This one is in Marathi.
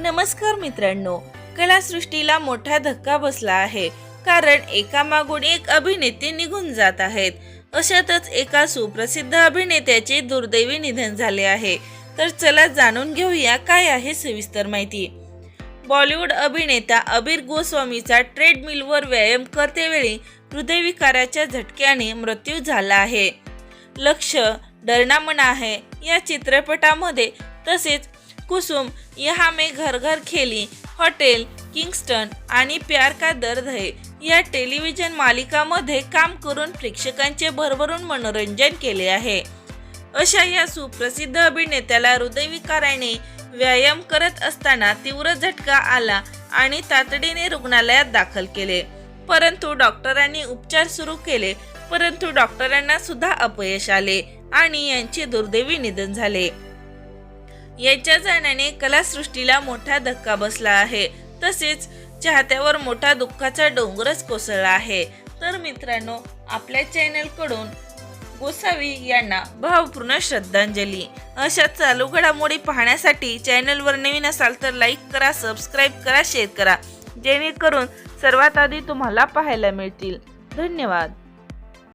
नमस्कार मित्रांनो कलासृष्टीला मोठा धक्का बसला आहे कारण एकामागून एक अभिनेते निघून जात आहेत. अशातच एका सुप्रसिद्ध अभिनेत्याचे दुर्दैवी निधन झाले आहे. तर चला जाणून घेऊया काय आहे सविस्तर माहिती. बॉलिवूड अभिनेता अबीर गोस्वामीचा ट्रेडमिलवर व्यायाम करतेवेळी हृदयविकाराच्या झटक्याने मृत्यू झाला आहे. लक्ष डरना मना आहे या चित्रपटामध्ये तसेच कुसुम यहा में घर घर खेली हॉटेल किंगस्टन आणि प्यार का दर्द है या टेलिव्हिजन मालिकामध्ये काम करून प्रेक्षकांचे भरभरून मनोरंजन केले आहे. अशा या सुप्रसिद्ध अभिनेत्याला हृदयविकाराने व्यायाम करत असताना तीव्र झटका आला आणि तातडीने रुग्णालयात दाखल केले. परंतु डॉक्टरांनी उपचार सुरू केले परंतु डॉक्टरांना सुद्धा अपयश आले आणि यांचे दुर्दैवी निधन झाले. याच्या जाण्याने कलासृष्टीला मोठा धक्का बसला आहे. तसेच चाहत्यावर मोठा दुःखाचा डोंगरच कोसळला आहे. तर मित्रांनो आपल्या चॅनलकडून गोसावी यांना भावपूर्ण श्रद्धांजली. अशा चालू घडामोडी पाहण्यासाठी चॅनलवर नवीन असाल तर लाईक करा सबस्क्राईब करा शेअर करा. जेणेकरून सर्वात आधी तुम्हाला पाहायला मिळतील. धन्यवाद.